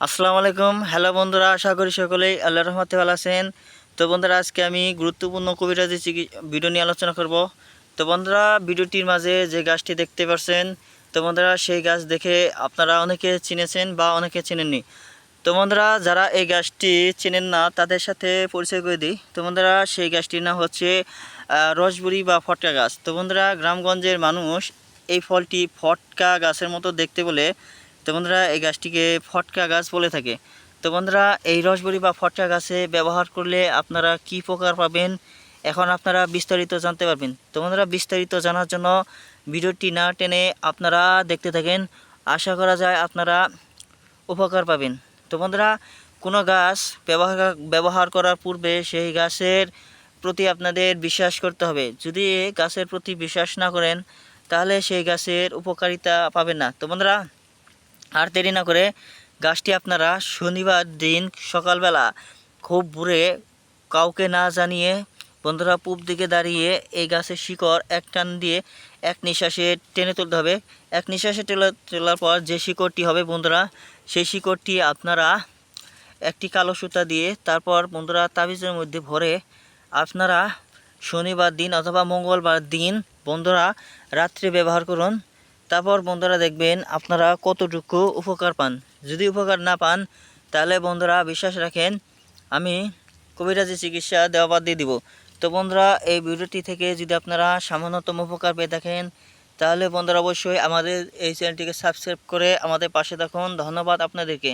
আসসালামু আলাইকুম। হ্যালো বন্ধুরা আশা করি সকলেই আল্লাহ রহমতে ভালো আছেন। তো বন্ধুরা আজকে আমি গুরুত্বপূর্ণ কবিরাজি ভিডিও নিয়ে আলোচনা করব। তো বন্ধুরা ভিডিওটির মাঝে যে গাছটি দেখতে পাচ্ছেন তো বন্ধুরা সেই গাছ দেখে আপনারা অনেকে চিনেছেন বা অনেকে চেনেননি। তো বন্ধুরা যারা এই গাছটি চেনেন না তাদের সাথে পরিচয় করে দিই। তো বন্ধুরা সেই গাছটির নাম হচ্ছে আহ, রসবুরি বা ফটকা গাছ। তো বন্ধুরা গ্রামগঞ্জের মানুষ এই ফলটি ফটকা গাছের মতো দেখতে বলে তো বন্ধুরা, এই গাছটিকে ফটকা গাছ বলে থাকে। তো বন্ধুরা, এই রসবরি বা ফটকা গাছে ব্যবহার করলে আপনারা কি প্রকার পাবেন? এখন আপনারা বিস্তারিত জানতে পারবেন। তো বন্ধুরা, বিস্তারিত জানার জন্য ভিডিওটি না টেনে আপনারা দেখতে থাকেন। আশা করা যায় আপনারা উপকার পাবেন। তো বন্ধুরা, কোনো গাছ ব্যবহার ব্যবহার করার পূর্বে সেই গাছের প্রতি আপনাদের বিশ্বাস করতে হবে। যদি গাছের প্রতি বিশ্বাস না করেন, তাহলে সেই গাছের উপকারিতা পাবেন না। তো বন্ধুরা আর দেরি না করে গাছটি আপনারা শনিবার দিন সকালবেলা খুব ভোরে কাউকে না জানিয়ে বন্ধুরা পূব দিকে দাঁড়িয়ে এই গাছের শিকড় এক টান দিয়ে এক নিঃশ্বাসে টেনে তুলতে হবে। এক নিঃশ্বাসে টেলা তোলার পর যে শিকড়টি হবে বন্ধুরা, সেই শিকড়টি আপনারা একটি কালো সুতা দিয়ে তারপর বন্ধুরা তাবিজের মধ্যে ভরে আপনারা শনিবার দিন অথবা মঙ্গলবার দিন বন্ধুরা রাত্রে ব্যবহার করুন। তারপর বন্ধুরা দেখবেন আপনারা কতটুকু উপকার পান। যদি উপকার না পান, তাহলে বন্ধুরা বিশ্বাস রাখেন, আমি কবিরাজি চিকিৎসা দেওয়া বাদ দিয়ে দিব। তো বন্ধুরা, এই ভিডিওটি থেকে যদি আপনারা সামান্যতম উপকার পেয়ে থাকেন, তাহলে বন্ধুরা অবশ্যই আমাদের এই চ্যানেলটিকে সাবস্ক্রাইব করে আমাদের পাশে থাকুন। ধন্যবাদ আপনাদেরকে।